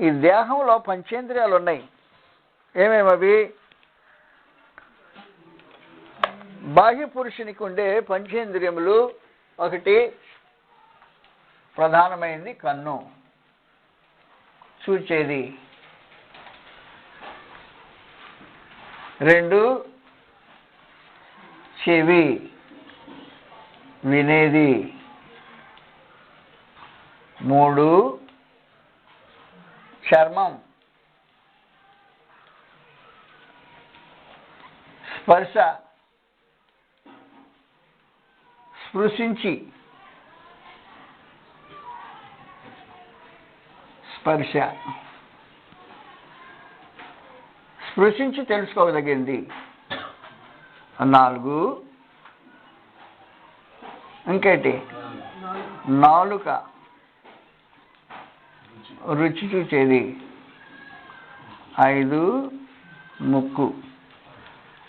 ఈ దేహంలో పంచేంద్రియాలు ఉన్నాయి ఏమేమి బాహ్య పురుషునికి ఉండే పంచేంద్రియములు ఒకటి ప్రధానమైనది కన్ను. చూచేది. రెండు చెవి. వినేది. మూడు చర్మం. స్పర్శ. స్పృశించి. స్పర్శ. స్పృశించి తెలుసుకోదగింది. నాలుగు. ఇంకేంటి? నాలుక. రుచి చూచేది ఐదు ముక్కు.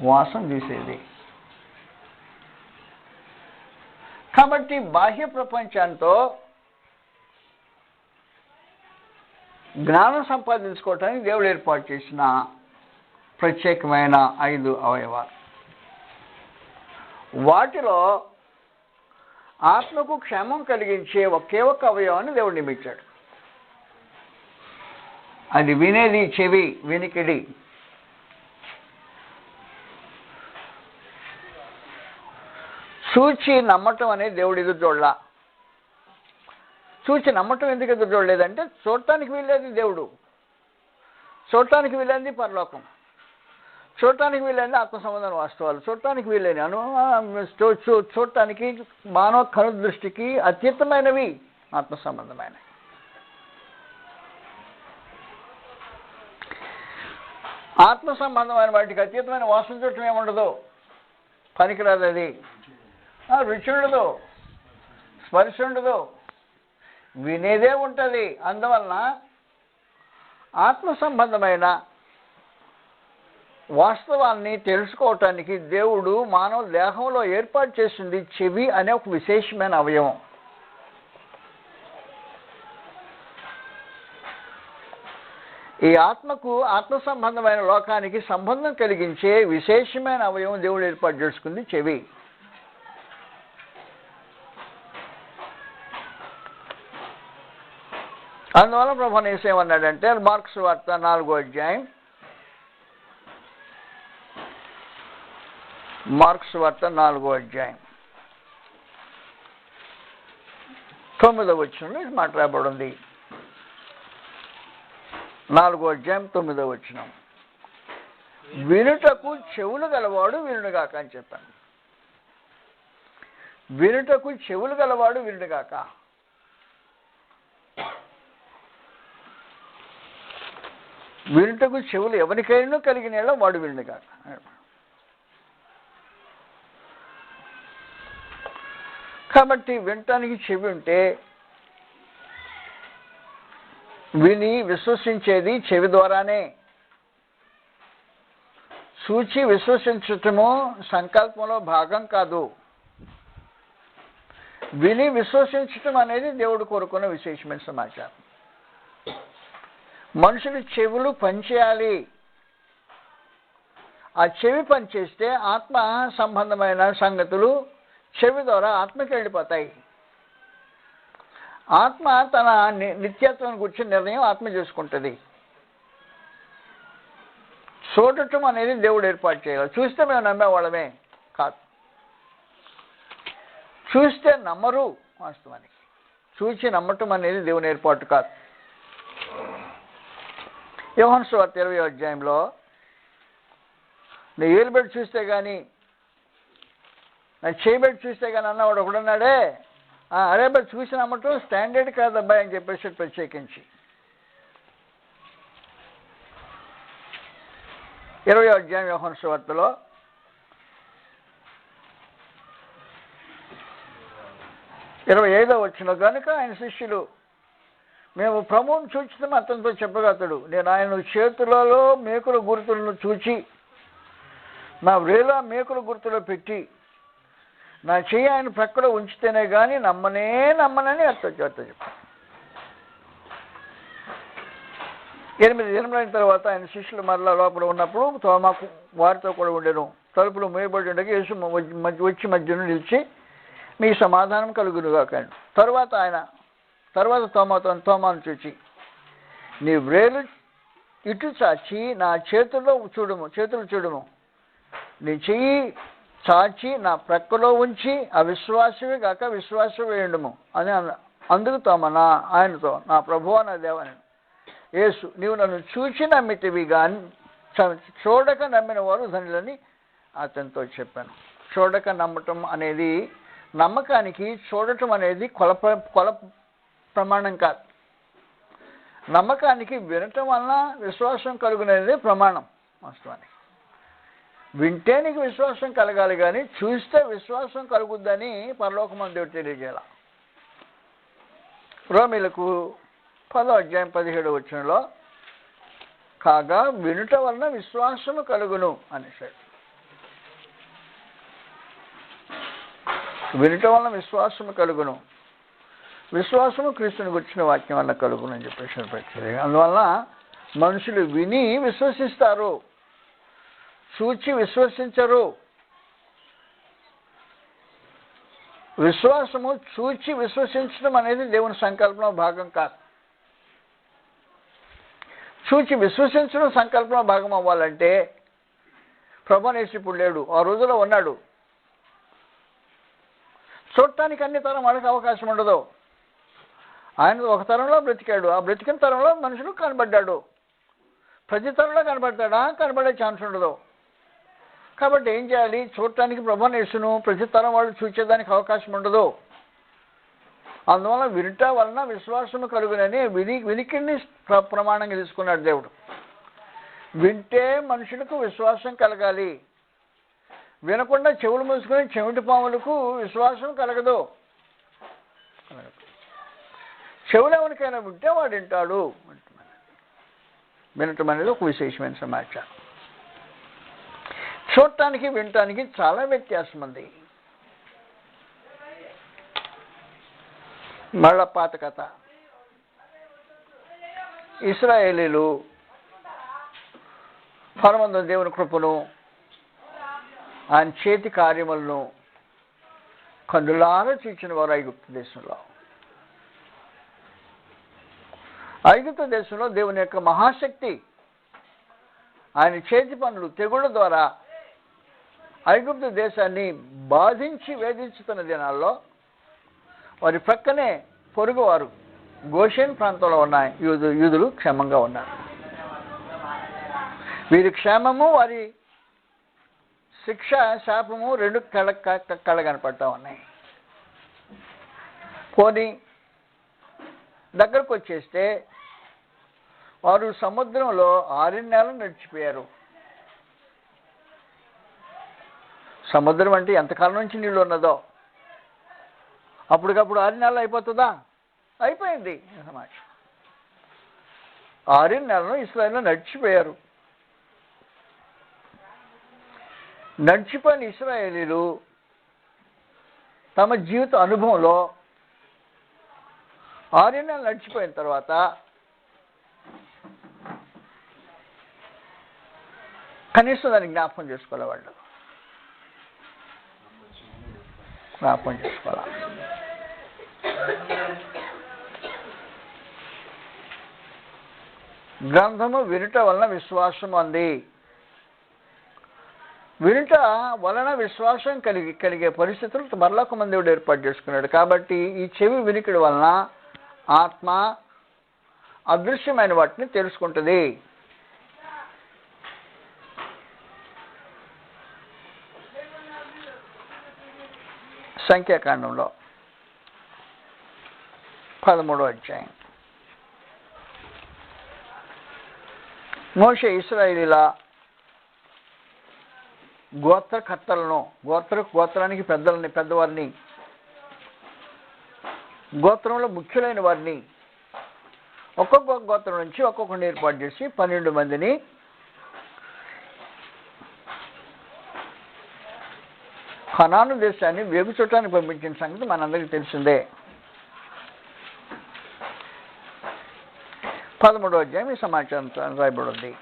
వాసన చూసేది కాబట్టి బాహ్య ప్రపంచంతో జ్ఞానం సంపాదించుకోవటానికి దేవుడు ఏర్పాటు చేసిన ప్రత్యేకమైన ఐదు అవయవాలు. వాటిలో ఆత్మకు క్షేమం కలిగించే ఒకే ఒక్క అవయవాన్ని దేవుడు నియమించాడు. అది వినేది చెవి వినికిడి. చూచి నమ్మటం అనేది దేవుడు ఎదురు చూడలా. చూచి నమ్మటం ఎందుకు ఎదురు చూడలేదంటే చూడటానికి వీల్లేదు దేవుడు. చూడటానికి వీలైంది పరలోకం. చూడటానికి వీలైంది ఆత్మ సంబంధం వాస్తవాలు. చూడటానికి వీలైన అను చూ- చూ- చూడటానికి మానవ కను దృష్టికి అత్యుత్తమైనవి ఆత్మ సంబంధమైనవి. ఆత్మ సంబంధమైన వాటికి అతీతమైన వాసన చుట్టం ఏముండదు? పనికిరాదు అది. రుచి ఉండదు. స్పర్శ ఉండదు. వినేదే ఉంటుంది. అందువలన ఆత్మ సంబంధమైన వాస్తవాన్ని తెలుసుకోవటానికి దేవుడు మానవ దేహంలో ఏర్పాటు చేసింది చెవి అనే ఒక విశేషమైన అవయవం. ఈ ఆత్మకు ఆత్మ సంబంధమైన లోకానికి సంబంధం కలిగించే విశేషమైన అవయవం దేవుడు ఏర్పాటు చేసుకుంది చెవి. అందువల్ల ప్రభు ఏమన్నాడంటే మార్క్స్ వార్త నాలుగో అధ్యాయం. మార్క్స్ వార్త నాలుగో అధ్యాయం. తొమ్మిదో వచ్చిన ఇది మాట్లాడబడింది. నాలుగో అధ్యాయం తొమ్మిదో వచ్చిన వినుటకు చెవులు గలవాడు వినుగాక అని చెప్పాను. వినుటకు చెవులు గలవాడు వినుగాక వినుటకు చెవులు ఎవరికైనా కలిగిన వాడు వినుగాక కాబట్టి వినటానికి చెవి ఉంటే విని విశ్వసించేది చెవి ద్వారానే. సూచి విశ్వసించటము సంకల్పంలో భాగం కాదు. విని విశ్వసించటం అనేది దేవుడు కోరుకున్న విశేషమైన సమాచారం. మనుషులు చెవులు పనిచేయాలి. ఆ చెవి పనిచేస్తే ఆత్మ సంబంధమైన సంగతులు చెవి ద్వారా ఆత్మకి వెళ్ళిపోతాయి. ఆత్మ తన ని- నిత్యత్వం గురించి నిర్ణయం ఆత్మ చేసుకుంటుంది. చూడటం అనేది దేవుడు ఏర్పాటు చేయాలి. చూస్తే మేము నమ్మేవాళ్ళమే కాదు. చూస్తే నమ్మరు వాస్తవానికి. చూసి నమ్మటం అనేది దేవుని ఏర్పాటు కాదు. యోహన్ స్వార్త ఇరవై అధ్యాయంలో నీ ఏలుబెట్టి చూస్తే కానీ నా చేయబెట్టి చూస్తే కానీ అన్నవాడు ఒకడున్నాడే? అరే బట్ చూసిన అమ్మటం స్టాండర్డ్ కాదు అబ్బాయి అని చెప్పేసి ప్రత్యేకించి. ఇరవై అధ్యాయం వ్యవహార సువార్తలో. ఇరవై ఐదో వచ్చిన కనుక ఆయన శిష్యులు మేము ప్రభువును చూచితే అతనితో చెప్పగలుగుతాడు నేను ఆయన చేతులలో మేకుల గుర్తులను చూచి నా వ్రేల మేకుల గుర్తులో పెట్టి నా చెయ్యి ఆయన ప్రక్కలో ఉంచితేనే కానీ నమ్మనే నమ్మనని అర్థం చేత చెప్పాను ఎనిమిది దినములైన తర్వాత ఆయన శిష్యులు మరలా లోపల ఉన్నప్పుడు తోమాకు వారితో కూడా ఉండేను. తలుపులు మూయబడి ఉండగా యేసు మధ్య- వచ్చి మధ్యను నిలిచి మీ సమాధానం కలుగునుగా కాను తర్వాత ఆయన తర్వాత తోమాతో తోమాను చూచి నీ వ్రేలు ఇటు చాచి నా చేతుల్లో చూడము చేతులు చూడము. నీ చెయ్యి చాచి నా ప్రక్కలో ఉంచి అవిశ్వాసమే కాక విశ్వాసం అని అందుకు తమనా ఆయనతో నా ప్రభువా నా దేవని. యేసు నీవు నన్ను చూచి నమ్మితివి కానీ చూడక నమ్మిన వారు ధనులని అతనితో చెప్పాను. చూడక నమ్మటం అనేది నమ్మకానికి చూడటం అనేది కొల కొల ప్రమాణం కాదు. నమ్మకానికి వినటం వలన విశ్వాసం కలుగునేది ప్రమాణం వాస్తవానికి. వింటే నీకు విశ్వాసం కలగాలి కానీ చూస్తే విశ్వాసం కలుగుద్దని పరలోకమందేవుడు తెలియజేయాల. రోమిలకు పదో అధ్యాయం పదిహేడు వచ్చినలో కాగా వినుట వలన విశ్వాసము కలుగును అనేసాడు వినుట వలన విశ్వాసము కలుగును. విశ్వాసము క్రీస్తుని గుర్చిన వాక్యం వల్ల కలుగును అని చెప్పేసి అందువల్ల మనుషులు విని విశ్వసిస్తారు. చూచి విశ్వసించరు. విశ్వాసము చూచి విశ్వసించడం అనేది దేవుని సంకల్పంలో భాగం కాదు. చూచి విశ్వసించడం సంకల్పంలో భాగం అవ్వాలంటే ప్రభనేసి ఇప్పుడు లేడు ఆ రోజులో ఉన్నాడు. చూడటానికి అన్ని తరం వాళ్ళకి అవకాశం ఉండదు. ఆయన ఒక తరంలో బ్రతికాడు ఆ బ్రతికిన తరంలో మనుషులు కనబడ్డాడు. ప్రతి తరంలో కనబడతాడా? కనబడే ఛాన్స్ ఉండదు. కాబట్టి ఏం చేయాలి? చూడటానికి ప్రభనేసును ప్రతి తరం వాళ్ళు చూచేదానికి అవకాశం ఉండదు. అందువల్ల వినుట వలన విశ్వాసము కలుగునని విని వినికిడిని ప్ర- ప్రమాణంగా తీసుకున్నాడు దేవుడు. వింటే మనుషులకు విశ్వాసం కలగాలి. వినకుండా చెవులు మూసుకుని చెవిటి పాములకు విశ్వాసం కలగదు. చెవులు ఎవరికైనా వింటే వాడు వింటాడు. వినటం అనేది ఒక విశేషమైన సమాచారం. చూడటానికి వినటానికి చాలా వ్యత్యాసం ఉంది మళ్ళా పాత కథ. ఇస్రాయేలీలు పరమందు దేవుని కృపను ఆయన చేతి కార్యములను కందులారా చూచిన వారు ఐగుప్తు దేశంలో. ఐగుప్తు దేశంలో దేవుని యొక్క మహాశక్తి ఆయన చేతి పనులు తెగుళ్ళ ద్వారా ఐగుప్తు దేశాన్ని బాధించి వేధించుతున్న దినాల్లో వారి ప్రక్కనే పొరుగువారు గోషేన్ ప్రాంతంలో ఉన్న యూదు యూదులు క్షేమంగా ఉన్నారు. వీరి క్షేమము వారి శిక్ష శాపము రెండు కళ క- కళ కనపడతా ఉన్నాయి. పోనీ దగ్గరకు వచ్చేస్తే వారు సముద్రంలో ఆరు నెలలు నడిచిపోయారు. సముద్రం అంటే ఎంతకాలం నుంచి నీళ్ళు ఉన్నదో? అప్పటికప్పుడు ఆరు నెలలు అయిపోతుందా? అయిపోయింది. సమాజం ఆరు నెలలు ఇస్రాయల్లో నడిచిపోయారు. నడిచిపోయిన ఇస్రాయేలీలు తమ జీవిత అనుభవంలో ఆరు నెలలు నడిచిపోయిన తర్వాత కనీసం దాన్ని జ్ఞాపకం చేసుకోవాలి వాళ్ళు. జ్ఞాపం చేసుకోవాలి? గ్రంథము వినుట వలన విశ్వాసం అంది. వినుట వలన విశ్వాసం కలిగి కలిగే పరిస్థితులు మరొక మందివుడు ఏర్పాటు చేసుకున్నాడు. కాబట్టి ఈ చెవి వినికిడి వలన ఆత్మ అదృశ్యమైన వాటిని తెలుసుకుంటుంది. సంఖ్యాకాండంలో పదమూడో అధ్యాయం. మోష ఇస్రాయిలీల గోత్రకర్తలను గోత్ర గోత్రానికి పెద్దలని పెద్దవారిని గోత్రంలో ముఖ్యులైన వారిని ఒక్కొక్క గోత్రం నుంచి ఒక్కొక్కరిని ఏర్పాటు చేసి పన్నెండు మందిని హనాను దేశాన్ని వేగు చూడటానికి పంపించిన సంగతి మనందరికీ తెలిసిందే. పదమూడో అధ్యాయం ఈ సమాచారం రాయబడింది.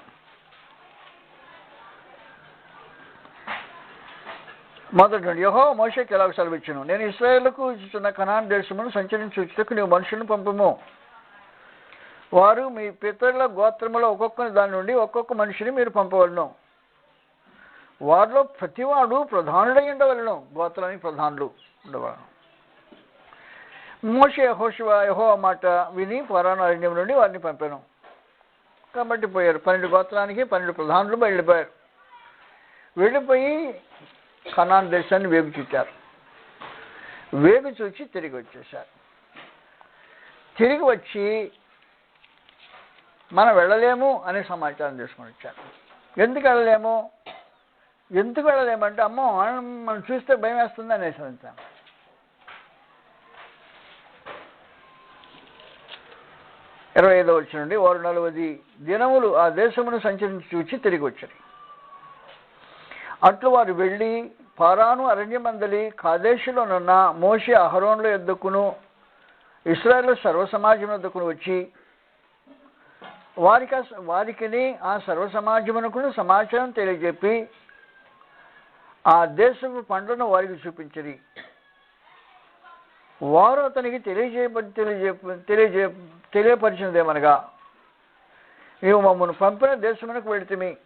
మొదటి నుండి యహో మోషకి ఎలాగ సెలవిచ్చును? నేను ఇస్రాయేళ్ళకు ఇచ్చుతున్న కనాన్ దేశమును సంచరించి వచ్చుటకు నీవు మనుషులను పంపము. వారు మీ పితరుల గోత్రములో ఒక్కొక్క దాని నుండి ఒక్కొక్క మనిషిని మీరు పంపవలను. వారిలో ప్రతివాడు ప్రధానుడై ఉండవలను. గోత్రానికి ప్రధానులు ఉండవాడు మోషే హోషివ యహో మాట విని పురాణ అరణ్యం నుండి వారిని పంపాను. కాబట్టి పోయారు. పన్నెండు గోత్రానికి పన్నెండు ప్రధానులు వెళ్ళిపోయారు వెళ్ళిపోయి కనాన్ దేశాన్ని వేగు చూచారు వేగు చూచి తిరిగి వచ్చేసారు తిరిగి వచ్చి మనం వెళ్ళలేము అనే సమాచారం తీసుకొని వచ్చారు. ఎందుకు వెళ్ళలేము? ఎందుకు వెళ్ళలేమంటే అమ్మో మనం చూస్తే భయం వేస్తుంది అనేసి అంటాం ఇరవై ఐదో వచ్చి నుండి వారు నలవది దినములు ఆ దేశమును సంచరించి చూచి తిరిగి వచ్చారు. అట్లు వారు వెళ్ళి పారాను అరణ్యమందలి కాదేశులోనున్న మోషి అహరోన్ల ఎద్దుకును ఇస్రాయల్ సర్వసమాజం ఎద్దుకును వచ్చి వారికి వారికిని ఆ సర్వసమాజమునకును సమాచారం తెలియజెప్పి ఆ దేశపు పంటను వారికి చూపించరి. వారు అతనికి తెలియజేయ తెలియజే తెలియజే తెలియపరిచినదేమనగా నీవు మమ్మల్ని పంపిన దేశమునకు వెళితిమి.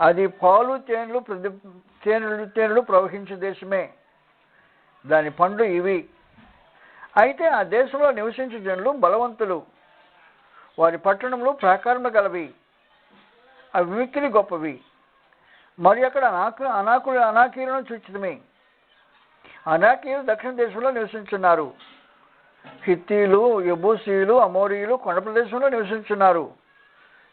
అది పాలు తేనెలు ప్రతి తేనెలు తేనెలు ప్రవహించే దేశమే. దాని పండ్లు ఇవి. అయితే ఆ దేశంలో నివసించే జనులు బలవంతులు. వారి పట్టణంలో ప్రాకారణ గలవి. అవి మిక్కిలి గొప్పవి. మరి అక్కడ అనాకు అనాకులు అనాకీలను చూచితమే. అనాకీలు దక్షిణ దేశంలో నివసించున్నారు. హిత్తీలు యబూసీలు అమోరీలు కొండ ప్రదేశంలో నివసించున్నారు.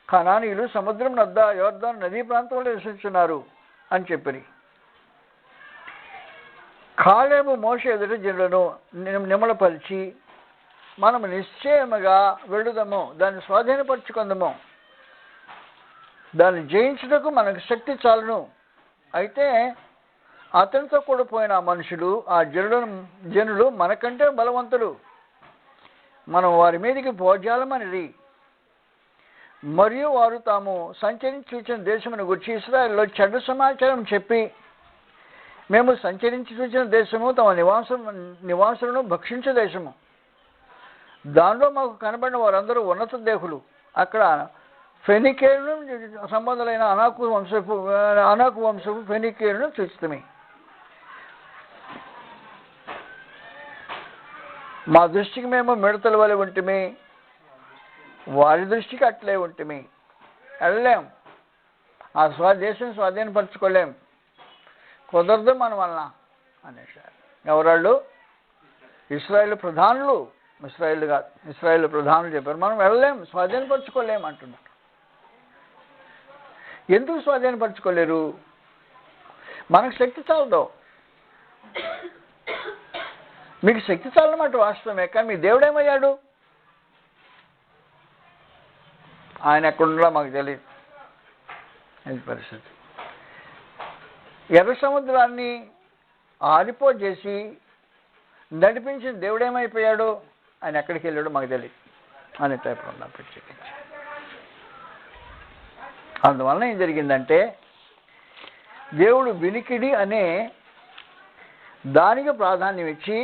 కనానీయులు సముద్రం నద్ద యోర్దాన్ నదీ ప్రాంతంలో నివసించున్నారు అని చెప్పి కాలేము మోస ఎదుట జనులను నిమలపరిచి మనం నిశ్చయముగా వెళుదము దాన్ని స్వాధీనపరచుకుందము. దాన్ని జయించుటకు మనకు శక్తి చాలును. అయితే అతనితో కూడా పోయిన ఆ మనుషులు ఆ జనులను జనులు మనకంటే బలవంతులు. మనం వారి మీదకి భోజాలమనిది మరియు వారు తాము సంచరించి చూసిన దేశమును గురించి ఇస్రాయల్లో చెడు సమాచారం చెప్పి మేము సంచరించి చూసిన దేశము తమ నివాసం నివాసులను భక్షించే దేశము. దానిలో మాకు కనబడిన వారందరూ ఉన్నత దేహులు. అక్కడ ఫెనికేలను సంబంధులైన అనాకు వంశపు అనాకు వంశపు ఫెనికేలను చూస్తామే మా దృష్టికి మేము మిడతల వలె ఉంటిమి వారి దృష్టికి అట్లే ఉంటిమి. వెళ్ళలేం. ఆ స్వదేశం స్వాధీనపరచుకోలేం కుదరదు మన వలన అనేసారు ఎవరాళ్ళు? ఇస్రాయేల్ ప్రధానులు. ఇస్రాయేల్ కాదు ఇస్రాయేల్ ప్రధానులు చెప్పారు. మనం వెళ్ళలేం స్వాధీనపరచుకోలేం అంటున్నారు. ఎందుకు స్వాధీనపరచుకోలేరు మనకు శక్తి చాలదు. మీకు శక్తి చాలన్నమాట వాస్తవమే కానీ మీ దేవుడేమయ్యాడు ఆయన ఎక్కడుండో మాకు తెలియదు. అది పరిస్థితి. ఎర్ర సముద్రాన్ని ఆరిపోజేసి నడిపించిన దేవుడేమైపోయాడు ఆయన ఎక్కడికి వెళ్ళాడో మాకు తెలియదు. అనే టైప్ ఉన్నప్పుడు చూపించి అందువలన ఏం జరిగిందంటే దేవుడు వినికిడి అనే దానికి ప్రాధాన్యం ఇచ్చి